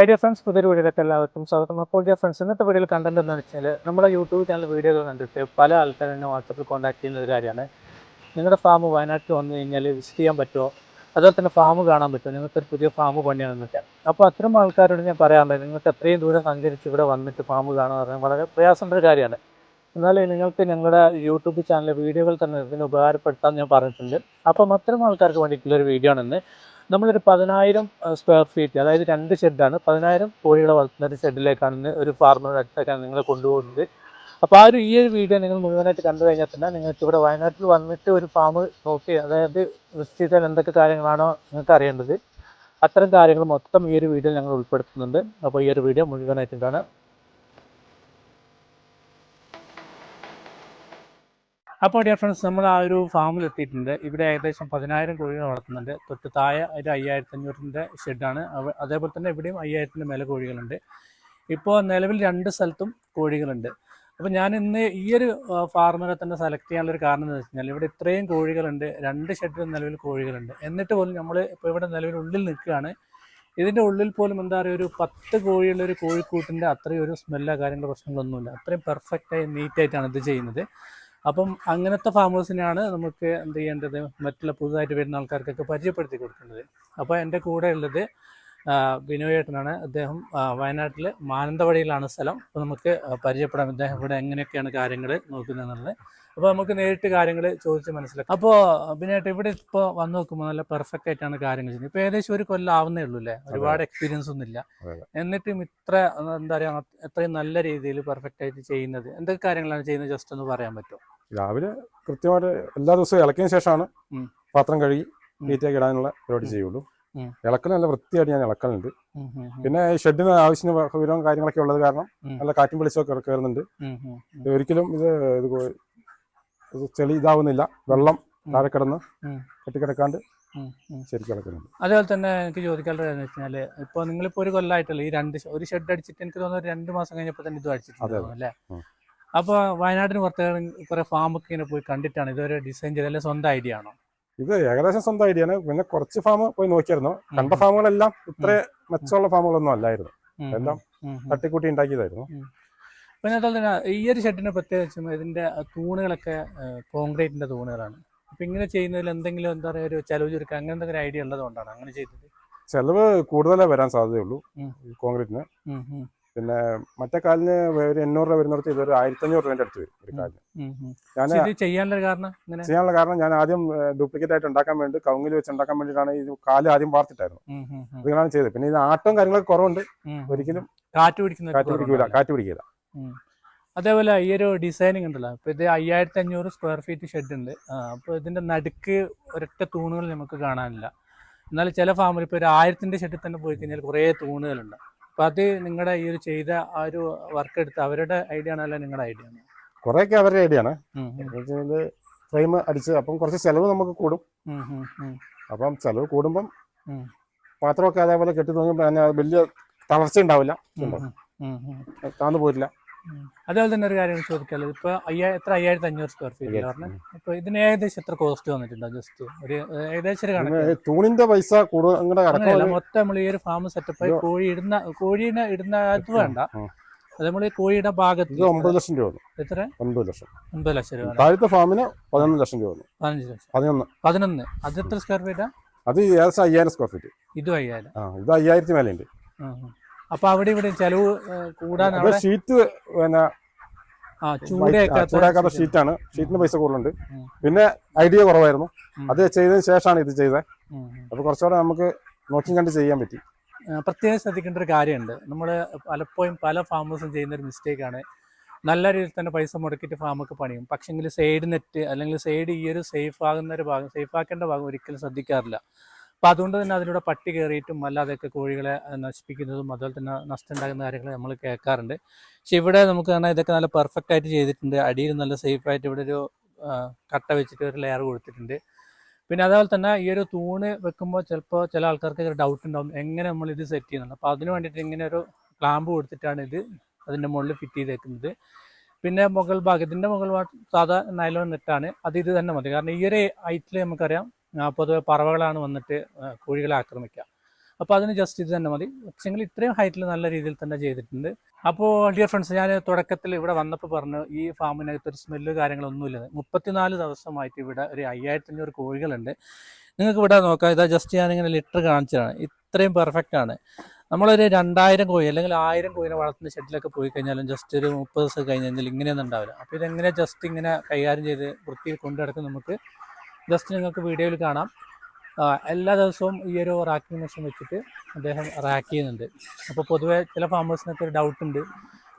Idea friends പുതിയൊരു വീഡിയോയിലേക്ക് എല്ലാവർക്കും സ്വാഗതം. അപ്പോൾ ഡിയർ ഫ്രണ്ട്സ് ഇന്നത്തെ വീഡിയോയിൽ കണ്ടന്റ് എന്താണെന്ന് വെച്ചാൽ നമ്മുടെ യൂട്യൂബ് ചാനൽ വീഡിയോകൾ കണ്ടിട്ട് പല ആൾക്കാരും എന്നെ വാട്സപ്പിൽ കോൺടാക്ട് ചെയ്യുന്ന ഒരു കാര്യമാണ്. നിങ്ങളുടെ ഫാം വയനാട്ടിൽ വന്നു കഴിഞ്ഞാൽ വിസിറ്റ് ചെയ്യാൻ പറ്റുമോ? അതുപോലെ തന്നെ ഫാം കാണാൻ പറ്റുമോ? നിങ്ങൾക്കൊരു പുതിയ ഫാം പണിയാണെന്നൊക്കെ അപ്പോൾ അത്തരം ആൾക്കാരോട് ഞാൻ പറയാറുണ്ട് നിങ്ങൾക്ക് എത്രയും ദൂരം സഞ്ചരിച്ച് ഇവിടെ വന്നിട്ട് ഫാം കാണാൻ പറഞ്ഞാൽ വളരെ പ്രയാസമുള്ള ഒരു കാര്യമാണ്. എന്നാൽ നിങ്ങൾക്ക് ഞങ്ങളുടെ യൂട്യൂബ് ചാനലിലെ വീഡിയോകൾ തന്നെ ഇതിന് ഉപകാരപ്പെടുത്താമെന്ന് ഞാൻ പറഞ്ഞിട്ടുണ്ട്. അപ്പം അത്തരം ആൾക്കാർക്ക് വേണ്ടിയിട്ടുള്ളൊരു വീഡിയോ ആണെന്ന് നമ്മളൊരു പതിനായിരം സ്ക്വയർ ഫീറ്റ് അതായത് രണ്ട് ഷെഡാണ് പതിനായിരം കോഴികളെ വളർത്തുന്ന ഒരു ഷെഡിലേക്കാണ് ഒരു ഫാർമറുടെ നിങ്ങളെ കൊണ്ടുപോകുന്നത്. അപ്പോൾ ആ ഒരു ഈ ഒരു വീഡിയോ നിങ്ങൾ മുഴുവനായിട്ട് കണ്ടു കഴിഞ്ഞാൽ തന്നെ നിങ്ങൾക്ക് ഇവിടെ വയനാട്ടിൽ വന്നിട്ട് ഒരു ഫാം നോക്കി അതായത് വിസിറ്റ് ചെയ്താൽ എന്തൊക്കെ കാര്യങ്ങളാണോ നിങ്ങൾക്ക് അറിയേണ്ടത്. അത്തരം കാര്യങ്ങൾ മൊത്തം ഈ ഒരു വീഡിയോ ഞങ്ങൾ ഉൾപ്പെടുത്തുന്നുണ്ട്. അപ്പോൾ ഈ ഒരു വീഡിയോ മുഴുവനായിട്ട് കാണാം. അപ്പോൾ ഡിയർ ഫ്രണ്ട്സ് നമ്മൾ ആ ഒരു ഫാമിൽ എത്തിയിട്ടുണ്ട്. ഇവിടെ ഏകദേശം പതിനായിരം കോഴികൾ വളർത്തുന്നുണ്ട്. തൊട്ട് താഴെ ഒരു അയ്യായിരത്തി അഞ്ഞൂറിന്റെ ഷെഡാണ് അതേപോലെ തന്നെ ഇവിടെയും അയ്യായിരത്തിന്റെ മേലെ കോഴികളുണ്ട്. ഇപ്പോൾ നിലവിൽ രണ്ട് സ്ഥലത്തും കോഴികളുണ്ട്. അപ്പോൾ ഞാൻ ഇന്ന് ഈ ഒരു ഫാർമറെ തന്നെ സെലക്ട് ചെയ്യാനുള്ളൊരു കാരണം എന്ന് വെച്ച് കഴിഞ്ഞാൽ ഇവിടെ ഇത്രയും കോഴികളുണ്ട്. രണ്ട് ഷെഡിലും നിലവിൽ കോഴികളുണ്ട്. എന്നിട്ട് പോലും നമ്മൾ ഇപ്പോൾ ഇവിടെ നിലവിൽ ഉള്ളിൽ നിൽക്കുകയാണ്. ഇതിന്റെ ഉള്ളിൽ പോലും എന്താ പറയുക ഒരു പത്ത് കോഴിയുള്ള ഒരു കോഴിക്കൂട്ടിന്റെ അത്രയും ഒരു സ്മെല്ലോ കാര്യങ്ങളോ പ്രശ്നങ്ങളൊന്നുമില്ല അത്രയും പെർഫെക്റ്റായി നീറ്റായിട്ടാണ് ഇത് ചെയ്യുന്നത്. അപ്പം അങ്ങനത്തെ ഫാമേഴ്സിനെയാണ് നമുക്ക് എന്ത് ചെയ്യേണ്ടത് മറ്റുള്ള പുതുതായിട്ട് വരുന്ന ആൾക്കാർക്കൊക്കെ പരിചയപ്പെടുത്തി കൊടുക്കേണ്ടത്. അപ്പോൾ എന്റെ കൂടെ ഉള്ളത് ആ, ബിനോയ് ഏട്ടനാണ്. അദ്ദേഹം വയനാട്ടിൽ മാനന്തവാടിയിലാണ് സ്ഥലം. അപ്പോൾ നമുക്ക് പരിചയപ്പെടാം അദ്ദേഹം ഇവിടെ എങ്ങനെയൊക്കെയാണ് കാര്യങ്ങൾ നോക്കുന്നതെന്നുള്ളത്. അപ്പോൾ നമുക്ക് നേരിട്ട് കാര്യങ്ങൾ ചോദിച്ച് മനസ്സിലാക്കാം. അപ്പോൾ ബിനോയേട്ട ഇവിടെ ഇപ്പോൾ വന്ന് നോക്കുമ്പോൾ നല്ല പെർഫെക്റ്റ് ആയിട്ടാണ് കാര്യങ്ങൾ ചെയ്യുന്നത്. ഇപ്പോൾ ഏകദേശം ഒരു കൊല്ലം ആവുന്നേ ഉള്ളൂ അല്ലേ? ഒരുപാട് എക്സ്പീരിയൻസ് ഒന്നും ഇല്ല. എന്നിട്ടും ഇത്ര എന്താ പറയുക എത്രയും നല്ല രീതിയിൽ പെർഫെക്റ്റ് ആയിട്ട് ചെയ്യുന്നത്. എന്തൊക്കെ കാര്യങ്ങളാണ് ചെയ്യുന്നത്? ജസ്റ്റ് ഒന്ന് പറയാൻ പറ്റുമോ? രാവിലെ കൃത്യമായിട്ട് എല്ലാ ദിവസവും ഇളക്കിയതിന് ശേഷമാണ് പാത്രം കഴുകി. നീറ്റാക്കി ഇടാനുള്ള പരിപാടി. ചെയ്യുള്ളൂ. ഇളക്കൽ നല്ല വൃത്തിയായിട്ട് ഞാൻ ഇളക്കലുണ്ട്. ഉം, ഉം, പിന്നെ ഈ ഷെഡിന് ആവശ്യത്തിന് വിവരവും കാര്യങ്ങളൊക്കെ ഉള്ളത് കാരണം നല്ല കാറ്റും വെളിച്ചമൊക്കെ കയറുന്നുണ്ട്. ഇത് ഒരിക്കലും ഇത് ഇത് ചെളി ഇതാവുന്നില്ല. വെള്ളം താഴെ കിടന്ന് ഉം. കെട്ടിക്കിടക്കാണ്ട്. ശരിക്കും അതേപോലെ തന്നെ എനിക്ക് ചോദിക്കാനുള്ള വെച്ചാൽ എന്ന് വെച്ചാൽ ഇപ്പോൾ നിങ്ങളിപ്പോൾ ഒരു കൊല്ലായിട്ടല്ലേ ഈ രണ്ട് ഒരു ഷെഡ് അടിച്ചിട്ട് എനിക്ക് തോന്നുന്നു രണ്ടു മാസം കഴിഞ്ഞപ്പോൾ തന്നെ ഇത് അടിച്ചിട്ടുണ്ട്. അല്ലേ. അപ്പോൾ വയനാട്ടിന് പുറത്ത് കുറെ ഫാമൊക്കെ ഇങ്ങനെ പോയി കണ്ടിട്ടാണ് ഇതൊരു ഡിസൈൻ ചെയ്ത് അല്ലെങ്കിൽ സ്വന്തം ഐഡിയ ആണോ? ഇത് ഏകദേശം സ്വന്തം ഐഡിയ ആണ് പിന്നെ കുറച്ച് ഫാം പോയി നോക്കിയായിരുന്നു. കണ്ട ഫാമുകളെല്ലാം ഇത്ര മെച്ചമുള്ള ഫാമുകളൊന്നും അല്ലായിരുന്നു. എല്ലാം. തട്ടിക്കൂട്ടി ഉണ്ടാക്കിയതായിരുന്നു. പിന്നെ അതുപോലെ തന്നെ ഈ ഒരു ഷെഡിന് പ്രത്യേകിച്ചും ഇതിന്റെ തൂണുകളൊക്കെ കോൺക്രീറ്റിന്റെ തൂണുകളാണ്. അപ്പൊ ഇങ്ങനെ ചെയ്യുന്നതിൽ എന്തെങ്കിലും എന്താ പറയുക ഒരു ചെലവ് ചുരുക്കം അങ്ങനെ എന്തെങ്കിലും ഐഡിയ ഉള്ളതുകൊണ്ടാണ് അങ്ങനെ ചെയ്തത്? ചെലവ് കൂടുതലേ വരാൻ സാധ്യതയുള്ളൂ. കോൺക്രീറ്റിന് പിന്നെ മറ്റേ കാലിന് ഒരു എണ്ണൂറ് രൂപ വരുന്നിടത്ത് ഇതൊരു ആയിരത്തി അഞ്ഞൂറ് രൂപേന്റെ അടുത്ത് വരും ഒരു കാലിന്. ഞാൻ ചെയ്യാനുള്ള കാരണം ചെയ്യാനുള്ള കാരണം ഞാൻ ആദ്യം ഡ്യൂപ്ലിക്കേറ്റ് ആയിട്ട് ഉണ്ടാക്കാൻ വേണ്ടി കൗങ്ങിൽ വെച്ച് ഉണ്ടാക്കാൻ വേണ്ടിയിട്ടാണ് ഈ കാൽ ആദ്യം വാർത്തിട്ടായിരുന്നു അതുകൊണ്ടാണ് ചെയ്തത്. പിന്നെ ഇത് ആട്ടവും കാര്യങ്ങളൊക്കെ കുറവുണ്ട്. ഒരിക്കലും കാറ്റ് പിടിക്കുന്ന കാറ്റ് പിടിക്കൂല കാറ്റ് പിടിക്കില്ല അതേപോലെ ഈ ഒരു ഡിസൈനിങ് ഉണ്ടല്ലോ. അപ്പൊ ഇത് അയ്യായിരത്തി അഞ്ഞൂറ് സ്ക്വയർ ഫീറ്റ് ഷെഡ് ഉണ്ട്. അപ്പോൾ ഇതിന്റെ നടുക്ക് ഒരൊറ്റ തൂണുകൾ നമുക്ക് കാണാനില്ല. എന്നാൽ ചില ഫാമിൽ ഇപ്പോൾ ഒരു ആയിരത്തിന്റെ ഷെഡിൽ തന്നെ പോയി കഴിഞ്ഞാൽ കുറേ തൂണുകളുണ്ട്. അപ്പൊ അത് നിങ്ങളുടെ ഈ ഒരു ചെയ്ത ആ ഒരു വർക്ക് എടുത്ത് അവരുടെ ഐഡിയ ആണോ അല്ല നിങ്ങളുടെ ഐഡിയ ആണോ? ഒക്കെ അവരുടെ ഐഡിയ ആണ്. ഫ്രെയിം അടിച്ച് അപ്പം കുറച്ച് ചെലവ് നമുക്ക് കൂടും. അപ്പം ചെലവ് കൂടുമ്പം പാത്രമൊക്കെ അതേപോലെ കെട്ടി തോന്നുമ്പോൾ വലിയ തളർച്ച ഉണ്ടാവില്ല. താന്നു ഉം. അതേപോലെ തന്നെ ഒരു കാര്യം ചോദിക്കാമല്ലോ ഇപ്പൊ അയ്യാ എത്ര അയ്യായിരത്തി അഞ്ഞൂറ് സ്ക്വയർ ഫീറ്റ് പറഞ്ഞു? അപ്പൊ ഇതിന് ഏകദേശം എത്ര കോസ്റ്റ് വന്നിട്ടുണ്ടോ? ജസ്റ്റ് ഒരു ഏകദേശം ഒരു കണക്ക് തൂണിന്റെ പൈസ അങ്ങനെയല്ല മൊത്തം നമ്മൾ ഈ ഒരു ഫാം സെറ്റപ്പ് ആയി കോഴി ഇടുന്ന കോഴീനെ ഇടുന്ന അത് വേണ്ട. അത് നമ്മൾ കോഴിയുടെ ഭാഗത്ത് ഒമ്പത് ലക്ഷം രൂപ എത്ര? ഒൻപത് ലക്ഷം. ഒൻപത് ലക്ഷം രൂപ താഴത്തെ ഫാമിന് പതിനൊന്ന് ലക്ഷം രൂപ പതിനഞ്ച് ലക്ഷം. പതിനൊന്ന്. പതിനൊന്ന്. അത് എത്ര സ്ക്വയർ ഫീറ്റാ അത് ഏകദേശം അയ്യായിരം സ്ക്വയർ ഫീറ്റ് ഇതും അയ്യായിരം. ഇത് അയ്യായിരത്തി മേലെയുണ്ട്. അപ്പൊ അവിടെ ഇവിടെ ചെലവ് കൂടാനാണ് കൂടാൻ ഷീറ്റ് പിന്നെ ആ ചൂടാക്കാത്ത ഷീറ്റാണ് ഷീറ്റിന് പൈസ കൂടുതലുണ്ട്. പിന്നെ ഐഡിയ കുറവായിരുന്നു. അത് ചെയ്തതിന് ശേഷമാണ് ഇത് ചെയ്തത്. അപ്പൊ കുറച്ചുകൂടെ നമുക്ക് നോക്കി കണ്ട് ചെയ്യാൻ പറ്റി. പ്രത്യേകം ശ്രദ്ധിക്കേണ്ട ഒരു കാര്യമുണ്ട്. നമ്മൾ പലപ്പോഴും പല ഫാമേഴ്സും ചെയ്യുന്ന ഒരു മിസ്റ്റേക്ക് ആണ്. നല്ല രീതിയിൽ തന്നെ പൈസ മുടക്കിയിട്ട് ഫാമൊക്കെ പണിയും. പക്ഷെങ്കിൽ സൈഡ് നെറ്റ് അല്ലെങ്കിൽ സൈഡ് ഈ ഒരു സേഫ് ആകുന്ന ഒരു ഭാഗം സേഫ് ആക്കേണ്ട ഭാഗം ഒരിക്കലും ശ്രദ്ധിക്കാറില്ല. അപ്പം അതുകൊണ്ട് തന്നെ അതിലൂടെ പട്ടി കയറിയിട്ടും അല്ലാതെയൊക്കെ കോഴികളെ നശിപ്പിക്കുന്നതും അതുപോലെ തന്നെ നഷ്ടം ഉണ്ടാകുന്ന കാര്യങ്ങൾ നമ്മൾ കേൾക്കാറുണ്ട്. പക്ഷെ ഇവിടെ നമുക്ക് കാണാൻ ഇതൊക്കെ നല്ല പെർഫെക്റ്റ് ആയിട്ട് ചെയ്തിട്ടുണ്ട്. അടിയിൽ നല്ല സേഫ് ആയിട്ട് ഇവിടെ ഒരു കട്ട വെച്ചിട്ട് ഒരു ലെയർ കൊടുത്തിട്ടുണ്ട്. പിന്നെ അതുപോലെ തന്നെ ഈ ഒരു തൂണ് വെക്കുമ്പോൾ ചിലപ്പോൾ ചില ആൾക്കാർക്ക് ഒരു ഡൗട്ട് ഉണ്ടാവും. എങ്ങനെ നമ്മൾ ഇത് സെറ്റ് ചെയ്യുന്നുണ്ട് അപ്പോൾ അതിന് വേണ്ടിയിട്ട് ഇങ്ങനെ ഒരു ക്ലാമ്പ് കൊടുത്തിട്ടാണ് ഇത് അതിന്റെ മുകളിൽ ഫിറ്റ് ചെയ്തേക്കുന്നത്. പിന്നെ മുകൾ ഭാഗം ഇതിന്റെ മുകൾ ഭാഗം സാധാ നൈലോൺ നെറ്റാണ് അത് ഇത് തന്നെ മതി. കാരണം ഈ ഒരു ഹൈറ്റിൽ നമുക്കറിയാം പൊതുവെ പറവകളാണ് വന്നിട്ട് കോഴികളെ ആക്രമിക്കുക. അപ്പോൾ അതിന് ജസ്റ്റ് ഇത് തന്നെ മതി. പക്ഷേങ്കിൽ ഇത്രയും ഹൈറ്റിൽ നല്ല രീതിയിൽ തന്നെ ചെയ്തിട്ടുണ്ട്. അപ്പോൾ ഡിയർ ഫ്രണ്ട്സ് ഞാൻ തുടക്കത്തിൽ ഇവിടെ വന്നപ്പോൾ പറഞ്ഞു ഈ ഫാമിനകത്ത് ഒരു സ്മെല്ല് കാര്യങ്ങളൊന്നുമില്ല മുപ്പത്തിനാല് ദിവസമായിട്ട് ഇവിടെ ഒരു അയ്യായിരത്തി അഞ്ഞൂറ് കോഴികളുണ്ട്. നിങ്ങൾക്ക് ഇവിടെ നോക്കാം ഇതാ ജസ്റ്റ് ഞാനിങ്ങനെ ലിറ്റർ കാണിച്ചതാണ്. ഇത്രയും പെർഫെക്റ്റ് ആണ്. നമ്മളൊരു രണ്ടായിരം കോഴി അല്ലെങ്കിൽ ആയിരം കോഴിനെ വളർത്തുന്ന ഷെഡിലൊക്കെ പോയി കഴിഞ്ഞാലും ജസ്റ്റ് ഒരു മുപ്പത് ദിവസം കഴിഞ്ഞ് കഴിഞ്ഞാൽ ഇങ്ങനെയൊന്നും ഉണ്ടാവില്ല. അപ്പോൾ ഇതെങ്ങനെ ജസ്റ്റ് ഇങ്ങനെ കൈകാര്യം ചെയ്ത് വൃത്തിയിൽ കൊണ്ടു നടക്കും നമുക്ക്? ജസ്റ്റ് നിങ്ങൾക്ക് വീഡിയോയിൽ കാണാം. എല്ലാ ദിവസവും ഈ ഒരു റാക്കിംഗ് മെഷീൻ വെച്ചിട്ട് അദ്ദേഹം റാക്ക് ചെയ്യുന്നുണ്ട്. അപ്പോൾ പൊതുവെ ചില ഫാമേഴ്സിനൊക്കെ ഒരു ഡൗട്ട് ഉണ്ട്.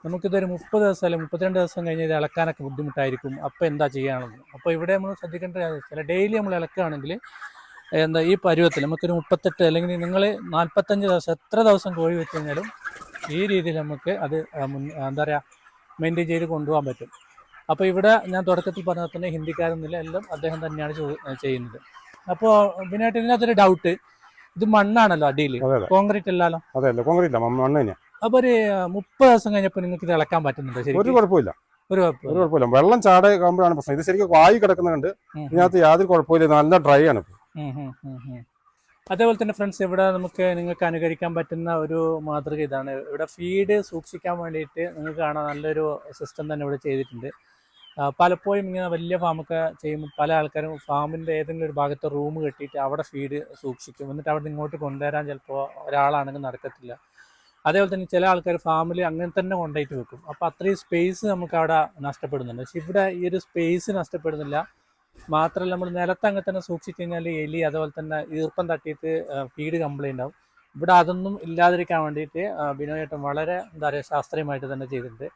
നമുക്കിതൊരു മുപ്പത് ദിവസം അല്ലെങ്കിൽ മുപ്പത്തിരണ്ട് ദിവസം കഴിഞ്ഞ് ഇത് ഇളക്കാനൊക്കെ ബുദ്ധിമുട്ടായിരിക്കും. അപ്പോൾ എന്താ ചെയ്യാനുള്ളത്? അപ്പോൾ ഇവിടെ നമ്മൾ ശ്രദ്ധിക്കേണ്ട ചില ഡെയിലി നമ്മൾ ഇളക്കുകയാണെങ്കിൽ എന്താ ഈ പരുവത്തിൽ നമുക്കൊരു മുപ്പത്തെട്ട് അല്ലെങ്കിൽ നിങ്ങൾ നാൽപ്പത്തഞ്ച് ദിവസം എത്ര ദിവസം കോഴി വെച്ച് കഴിഞ്ഞാലും ഈ രീതിയിൽ നമുക്ക് അത് എന്താ പറയുക മെയിന്റെയിൻ ചെയ്ത് കൊണ്ടുപോകാൻ പറ്റും. അപ്പോൾ ഇവിടെ ഞാൻ തുടക്കത്തിൽ പറഞ്ഞ തന്നെ ഹിന്ദിക്കാരൊന്നുമില്ല എല്ലാം അദ്ദേഹം തന്നെയാണ് ചെയ്യുന്നത്. അപ്പോൾ പിന്നായിട്ട് ഇതിനകത്തൊരു ഡൗട്ട് ഇത് മണ്ണാണല്ലോ അടിയിൽ കോൺക്രീറ്റ് അല്ലല്ലോ അതെ അല്ലേ. കോൺക്രീറ്റ് അല്ല മണ്ണ് തന്നെ അപ്പോൾ ഒരു മുപ്പത് ദിവസം കഴിഞ്ഞപ്പോൾ നിങ്ങൾക്ക് ഇത് ഇളക്കാൻ ശരി ഒരു കുഴപ്പമില്ല. ഒരു ഒരു കുഴപ്പമില്ല. വെള്ളം ചാടെ ആകുമ്പോഴാണ് പ്രശ്നം. ഇത് ശരിക്കും വായു കിടക്കുന്നുണ്ട്. ഇതിനകത്ത് യാതൊരു കുഴപ്പമില്ല. നല്ല ഡ്രൈ ആണ്. അതേപോലെ തന്നെ ഫ്രണ്ട്സ് ഇവിടെ നമുക്ക് നിങ്ങൾക്ക് അനുകരിക്കാൻ പറ്റുന്ന ഒരു മാതൃക ഇതാണ്. ഇവിടെ ഫീഡ് സൂക്ഷിക്കാൻ വേണ്ടിയിട്ട് നിങ്ങൾക്ക് കാണാൻ നല്ലൊരു സിസ്റ്റം തന്നെ ഇവിടെ ചെയ്തിട്ടുണ്ട്. പലപ്പോഴും ഇങ്ങനെ വലിയ ഫാമൊക്കെ ചെയ്യുമ്പോൾ പല ആൾക്കാരും ഫാമിന്റെ ഏതെങ്കിലും ഒരു ഭാഗത്ത് റൂം കെട്ടിയിട്ട് അവിടെ ഫീഡ് സൂക്ഷിക്കും. എന്നിട്ട് അവിടെ ഇങ്ങോട്ട് കൊണ്ടുവരാൻ ചിലപ്പോൾ ഒരാളാണെങ്കിൽ നടക്കത്തില്ല. അതേപോലെ തന്നെ ചില ആൾക്കാർ ഫാമിൽ അങ്ങനെ തന്നെ കൊണ്ടുപോയിട്ട് വെക്കും. അപ്പോൾ അത്രയും സ്പേസ് നമുക്ക് അവിടെ നഷ്ടപ്പെടുന്നുണ്ട്. പക്ഷെ ഇവിടെ ഈ ഒരു സ്പേസ് നഷ്ടപ്പെടുന്നില്ല. മാത്രമല്ല നമ്മൾ നിലത്ത് അങ്ങനെ തന്നെ സൂക്ഷിച്ചു കഴിഞ്ഞാൽ എലി അതേപോലെ തന്നെ ഈർപ്പം തട്ടിയിട്ട് ഫീഡ് കംപ്ലൈന്റ് ആവും. ഇവിടെ അതൊന്നും ഇല്ലാതിരിക്കാൻ വേണ്ടിയിട്ട് ബിനോയേട്ടം ബിനോയേട്ടൻ വളരെ എന്താ പറയുക ശാസ്ത്രീയമായിട്ട് തന്നെ ചെയ്തിട്ടുണ്ട്.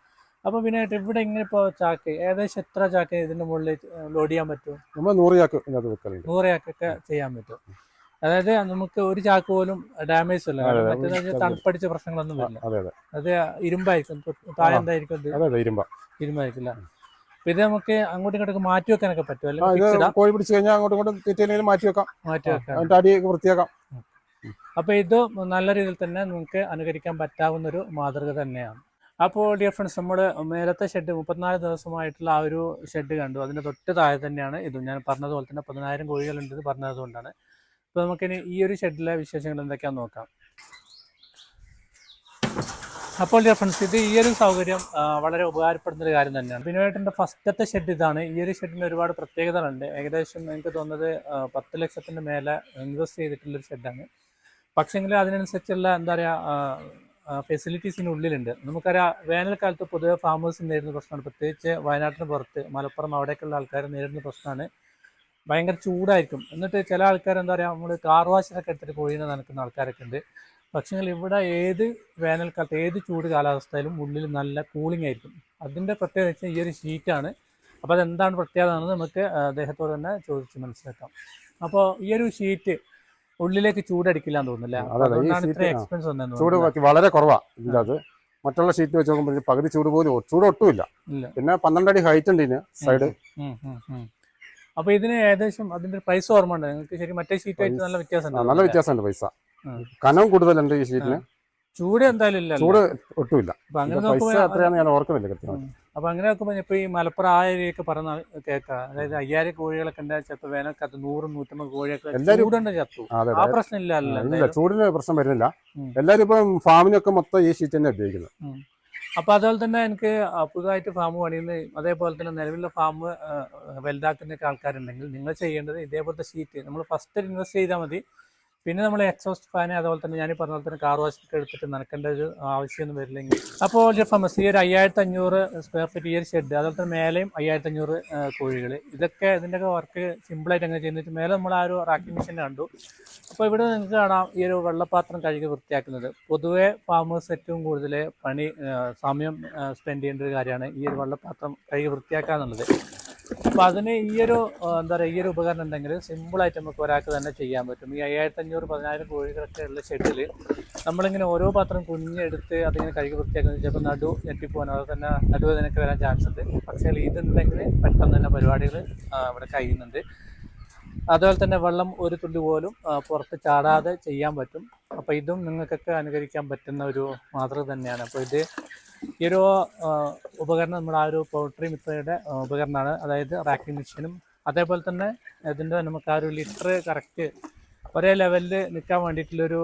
അപ്പോൾ പിന്നെ ഇവിടെ ഇങ്ങനെ ഇപ്പോൾ ചാക്ക് ഏകദേശം എത്ര ചാക്ക് ഇതിന്റെ മുകളിൽ ലോഡ് ചെയ്യാൻ പറ്റും? നമ്മൾ നൂറ് ചാക്ക് ഇതിനകത്ത് വെക്കലുണ്ട്. നൂറ് ചാക്കൊക്കെ ചെയ്യാൻ പറ്റും. അതായത് നമുക്ക് ഒരു ചാക്ക് പോലും ഡാമേജ് അല്ല. തണുപ്പടിച്ച പ്രശ്നങ്ങളൊന്നും വരില്ല. അതെ അതെ. അത് ഇരുമ്പായിരിക്കും. താഴെ എന്തായിരിക്കും അത്? അതെ അതെ ഇരുമ്പ. ഇരുമ്പായിരിക്കില്ല പിന്നെ ഇത് നമുക്ക് അങ്ങോട്ടും ഇങ്ങോട്ടൊക്കെ മാറ്റി വെക്കാനൊക്കെ പറ്റും ആ ഇത് കോഴി പിടിച്ചു കഴിഞ്ഞാൽ അങ്ങോട്ടും ഇങ്ങോട്ടും മാറ്റി വെക്കാം. മാറ്റി വെക്കാം. അടിയൊക്കെ വൃത്തിയാക്കാം. അപ്പൊ ഇത് നല്ല രീതിയിൽ തന്നെ നിങ്ങൾക്ക് അനുകരിക്കാൻ പറ്റാവുന്ന ഒരു മാതൃക തന്നെയാണ്. അപ്പോൾ ഡിയർ ഫ്രണ്ട്സ് നമ്മൾ മേലത്തെ ഷെഡ് മുപ്പത്തിനാല് ദിവസമായിട്ടുള്ള ആ ഒരു ഷെഡ് കണ്ടു. അതിന്റെ തൊട്ട് താഴെ തന്നെയാണ് ഇത്. ഞാൻ പറഞ്ഞതുപോലെ തന്നെ പതിനായിരം കോഴികളുണ്ടെന്ന് പറഞ്ഞതുകൊണ്ടാണ്. അപ്പോൾ നമുക്കിനി ഈ ഒരു ഷെഡിലെ വിശേഷങ്ങൾ എന്തൊക്കെയാണെന്ന് നോക്കാം. അപ്പോൾ ഡിയർ ഫ്രണ്ട്സ് ഇത് ഈ ഒരു സൗകര്യം വളരെ ഉപകാരപ്പെടുന്ന ഒരു കാര്യം തന്നെയാണ്. ബിനോയേട്ടന്റെ ഫസ്റ്റത്തെ ഷെഡ് ഇതാണ്. ഈ ഒരു ഷെഡിന് ഒരുപാട് പ്രത്യേകതകളുണ്ട്. ഏകദേശം എനിക്ക് തോന്നുന്നത് പത്ത് ലക്ഷത്തിന്റെ മേലെ ഇൻവെസ്റ്റ് ചെയ്തിട്ടുള്ളൊരു ഷെഡാണ് പക്ഷേങ്കിൽ അതിനനുസരിച്ചുള്ള എന്താ പറയുക ഫെസിലിറ്റീസിന് ഉള്ളിലുണ്ട്. നമുക്കറിയാം വേനൽക്കാലത്ത് പൊതുവെ ഫാമേഴ്സ് നേരിടുന്ന പ്രശ്നമാണ്. പ്രത്യേകിച്ച് വയനാട്ടിന് പുറത്ത് മലപ്പുറം അവിടേക്കുള്ള ആൾക്കാർ നേരിടുന്ന പ്രശ്നമാണ്. ഭയങ്കര ചൂടായിരിക്കും. എന്നിട്ട് ചില ആൾക്കാർ എന്താ പറയുക നമ്മൾ കാർ വാഷിനൊക്കെ എടുത്തിട്ട് കോഴീനെ നനക്കുന്ന ആൾക്കാരൊക്കെ ഉണ്ട്. പക്ഷേ ഇവിടെ ഏത് വേനൽക്കാലത്ത് ഏത് ചൂട് കാലാവസ്ഥയിലും ഉള്ളിൽ നല്ല കൂളിംഗ് ആയിരിക്കും. അതിന്റെ പ്രത്യേകത വെച്ചാൽ ഈ ഒരു ഷീറ്റാണ് അപ്പോൾ അതെന്താണ് പ്രത്യേകത എന്ന് നമുക്ക് അദ്ദേഹത്തോട് തന്നെ ചോദിച്ച് മനസ്സിലാക്കാം. അപ്പോൾ ഈ ഒരു ഷീറ്റ് ഉള്ളിലേക്ക് ചൂടടിക്കില്ല തോന്നുന്നില്ല? ചൂട് വളരെ കുറവാ ഇതിന്റെ അത് മറ്റുള്ള ഷീറ്റ് വെച്ച് നോക്കുമ്പോൾ പകുതി ചൂട് പോലും ചൂട് ഒട്ടുമില്ല. ഇല്ല. പിന്നെ പന്ത്രണ്ട് അടി ഹൈറ്റ് ഉണ്ട്. ഇതിന് സൈഡ്. അപ്പൊ ഇതിന് ഏകദേശം അതിന്റെ പൈസ ഓർമ്മ ഉണ്ട് നിങ്ങൾക്ക് ശരി മറ്റേ ഷീറ്റ് ആയിട്ട് നല്ല വ്യത്യാസം നല്ല വ്യത്യാസമുണ്ട് പൈസ. കനം കൂടുതലുണ്ട് ഈ ഷീറ്റിന് ചൂട് എന്തായാലും ഇല്ല ചൂട് ഒട്ടുമില്ല. പൈസ ഞാൻ ഓർക്കുന്നില്ല കൃത്യമായി അപ്പൊ അങ്ങനെ നോക്കുമ്പോ ഇപ്പൊ ഈ മലപ്പുറം ആ ഏരിയയൊക്കെ പറഞ്ഞ കേൾക്കാം അതായത് അയ്യായിരം കോഴികളൊക്കെ ഉണ്ട് ചിലപ്പോ വേനൽക്കാലത്ത് നൂറും നൂറ്റമ്പത് കോഴിയൊക്കെ ചൂടുണ്ട് ചത്തു. ആ, പ്രശ്നം ഇല്ല ചൂടിന് പ്രശ്നം വരുന്നില്ല. എല്ലാരും ഇപ്പം ഫാമിനൊക്കെ മൊത്തം ഈ ഷീറ്റ് തന്നെ ഉപയോഗിക്കുന്നത്. അപ്പൊ അതുപോലെ തന്നെ എനിക്ക് പുതുതായിട്ട് ഫാം പണിയുന്ന അതേപോലെ തന്നെ നിലവിലുള്ള ഫാം വലുതാക്കുന്ന ആൾക്കാരുണ്ടെങ്കിൽ നിങ്ങൾ ചെയ്യേണ്ടത് ഇതേപോലത്തെ ഷീറ്റ് നമ്മൾ ഫസ്റ്റ് ഇൻവെസ്റ്റ് ചെയ്താൽ മതി. പിന്നെ നമ്മൾ എക്സോസ്റ്റ് ഫാൻ അതുപോലെ തന്നെ ഞാൻ പറഞ്ഞ പോലെ തന്നെ കാർ വാഷ് ഒക്കെ എടുത്തിട്ട് നടക്കേണ്ട ഒരു ആവശ്യമൊന്നും വരില്ലെങ്കിൽ. അപ്പോൾ ഫമസ് ഈ ഒരു അയ്യായിരത്തി അഞ്ഞൂറ് സ്ക്വയർ ഫീറ്റ് ഈ ഒരു ഷെഡ് അതുപോലെ തന്നെ മേലെയും അയ്യായിരത്തി അഞ്ഞൂറ് കോഴികൾ. ഇതൊക്കെ ഇതിന്റെയൊക്കെ വർക്ക് സിമ്പിളായിട്ട് അങ്ങനെ ചെയ്യുന്നത് മേലെ നമ്മൾ ആ ഒരു റാക്കിംഗ് മെഷീൻ കണ്ടു. അപ്പോൾ ഇവിടെ നിങ്ങൾക്ക് കാണാം ഈ ഒരു വെള്ളപ്പാത്രം കഴുകി വൃത്തിയാക്കുന്നത്. പൊതുവെ ഫാമേഴ്സ് ഏറ്റവും കൂടുതൽ പണി സമയം സ്പെൻഡ് ചെയ്യേണ്ട ഒരു കാര്യമാണ് ഈ ഒരു വെള്ളപ്പാത്രം കഴുകി വൃത്തിയാക്കുക എന്നുള്ളത് അപ്പോൾ അതിന് ഈ ഒരു എന്താ പറയുക ഈ ഒരു ഉപകരണം ഉണ്ടെങ്കിൽ സിമ്പിളായിട്ട് നമുക്ക് ഒരാൾക്ക് തന്നെ ചെയ്യാൻ പറ്റും. ഈ അയ്യായിരത്തി അഞ്ഞൂറ് പതിനായിരം കോഴികളൊക്കെ ഉള്ള ഷെഡിൽ നമ്മളിങ്ങനെ ഓരോ പാത്രം കുഞ്ഞെടുത്ത് അതിങ്ങനെ കഴുകി വൃത്തിയാക്കുന്നത് ചിലപ്പോൾ നടു ഞെട്ടിപ്പോകാൻ അതോ തന്നെ നടുവേദനയൊക്കെ വരാൻ ചാൻസ് ഉണ്ട്. പക്ഷേ ഇതുണ്ടെങ്കിൽ പെട്ടെന്ന് തന്നെ പരിപാടികൾ ഇവിടെ കഴിയുന്നുണ്ട്. അതുപോലെ തന്നെ വെള്ളം ഒരു തുള്ളി പോലും പുറത്ത് ചാടാതെ ചെയ്യാൻ പറ്റും. അപ്പോൾ ഇതും നിങ്ങൾക്കൊക്കെ അനുകരിക്കാൻ പറ്റുന്ന ഒരു മാതൃക തന്നെയാണ്. അപ്പോൾ ഇത് ഈ ഒരു ഉപകരണം നമ്മുടെ ആ ഒരു പൗൾട്രി മിത്രയുടെ ഉപകരണമാണ്. അതായത് റാക്കിംഗ് മെഷീനും അതേപോലെ തന്നെ ഇതിന്റെ നമുക്ക് ആ ഒരു ലിറ്റർ കറക്റ്റ് ഒരേ ലെവലിൽ നിൽക്കാൻ വേണ്ടിയിട്ടുള്ളൊരു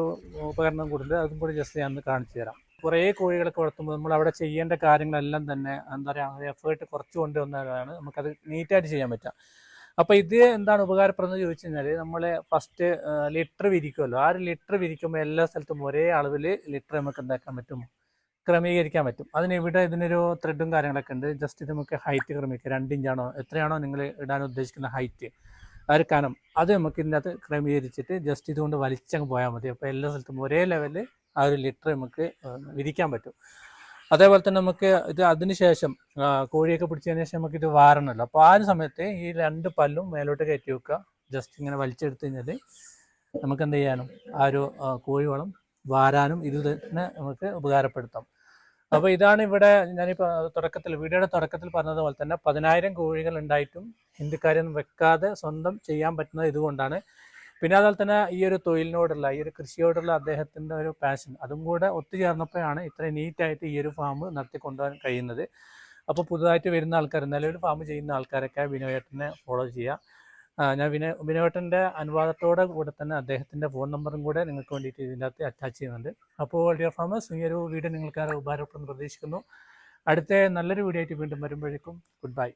ഉപകരണം കൂടുതൽ അതും കൂടി ജസ്റ്റ് ഞാൻ കാണിച്ചു തരാം. കുറേ കോഴികളൊക്കെ വളർത്തുമ്പോൾ നമ്മൾ അവിടെ ചെയ്യേണ്ട കാര്യങ്ങളെല്ലാം തന്നെ എന്താ പറയുക എഫേർട്ട് കുറച്ച് കൊണ്ടുവന്നതാണ് നമുക്കത് നീറ്റായിട്ട് ചെയ്യാൻ പറ്റുക അപ്പോൾ ഇത് എന്താണ് ഉപകാരപ്രദം എന്ന് ചോദിച്ചു കഴിഞ്ഞാൽ നമ്മൾ ഫസ്റ്റ് ലിറ്റർ വിരിക്കുമല്ലോ ആ ഒരു ലിറ്റർ വിരിക്കുമ്പോൾ എല്ലാ സ്ഥലത്തും ഒരേ അളവിൽ ലിറ്റർ നമുക്ക് എന്താക്കാൻ പറ്റും? ക്രമീകരിക്കാൻ പറ്റും. അതിന് ഇവിടെ ഇതിനൊരു ത്രെഡും കാര്യങ്ങളൊക്കെ ഉണ്ട്. ജസ്റ്റ് ഇത് നമുക്ക് ഹൈറ്റ് ക്രമീകരിക്കാം. രണ്ട് ഇഞ്ചാണോ എത്രയാണോ നിങ്ങൾ ഇടാൻ ഉദ്ദേശിക്കുന്ന ഹൈറ്റ് ആ ഒരു കനം. അത് നമുക്ക് ഇതിനകത്ത് ക്രമീകരിച്ചിട്ട് ജസ്റ്റ് ഇതുകൊണ്ട് വലിച്ചങ്ങ് പോയാൽ മതി. അപ്പോൾ എല്ലാ സ്ഥലത്തും ഒരേ ലെവലിൽ ആ ഒരു ലിറ്റർ നമുക്ക് വിരിക്കാൻ പറ്റും. അതേപോലെ തന്നെ നമുക്ക് ഇത് അതിനുശേഷം കോഴിയൊക്കെ പിടിച്ചതിന് ശേഷം നമുക്ക് ഇത് വാരണമല്ലോ. അപ്പോൾ ആ ഒരു സമയത്ത് ഈ രണ്ട് പല്ലും മേലോട്ട് കയറ്റി വെക്കുക. ജസ്റ്റ് ഇങ്ങനെ വലിച്ചെടുത്ത് കഴിഞ്ഞാൽ നമുക്ക് എന്ത് ചെയ്യാനും ആ ഒരു കോഴിവളം വാരാനും ഇത് തന്നെ നമുക്ക് ഉപകാരപ്പെടുത്താം. അപ്പോൾ ഇതാണ് ഇവിടെ ഞാനിപ്പോൾ തുടക്കത്തിൽ വീഡിയോയുടെ തുടക്കത്തിൽ പറഞ്ഞതുപോലെ തന്നെ പതിനായിരം കോഴികൾ ഉണ്ടായിട്ടും ഹിന്ദിക്കാരൊന്നും വെക്കാതെ സ്വന്തം ചെയ്യാൻ പറ്റുന്നത് ഇതുകൊണ്ടാണ്. പിന്നെ അതുപോലെ തന്നെ ഈ ഒരു തൊഴിലിനോടുള്ള ഈ ഒരു കൃഷിയോടുള്ള അദ്ദേഹത്തിന്റെ ഒരു പാഷൻ അതും കൂടെ ഒത്തുചേർന്നപ്പോഴാണ് ഇത്രയും നീറ്റായിട്ട് ഈ ഒരു ഫാം നടത്തിക്കൊണ്ടുപോകാൻ കഴിയുന്നത്. അപ്പോൾ പുതുതായിട്ട് വരുന്ന ആൾക്കാർ നിലവിൽ ഫാം ചെയ്യുന്ന ആൾക്കാരൊക്കെ വിനോയേട്ടനെ ഫോളോ ചെയ്യുക. ഞാൻ വിനോ വിനോയേട്ടന്റെ അനുവാദത്തോടെ കൂടെ തന്നെ അദ്ദേഹത്തിന്റെ ഫോൺ നമ്പറും കൂടെ നിങ്ങൾക്ക് വേണ്ടിയിട്ട് ഇതിന്റെ അകത്ത് അറ്റാച്ച് ചെയ്യുന്നുണ്ട്. അപ്പോൾ ഡിയർ ഫാമേഴ്സ് ഈ ഒരു വീഡിയോ നിങ്ങൾക്കാരെ ഉപകാരപ്പെടുമെന്ന് പ്രതീക്ഷിക്കുന്നു. അടുത്ത നല്ലൊരു വീഡിയോ ആയിട്ട് വീണ്ടും വരുമ്പോഴേക്കും ഗുഡ് ബൈ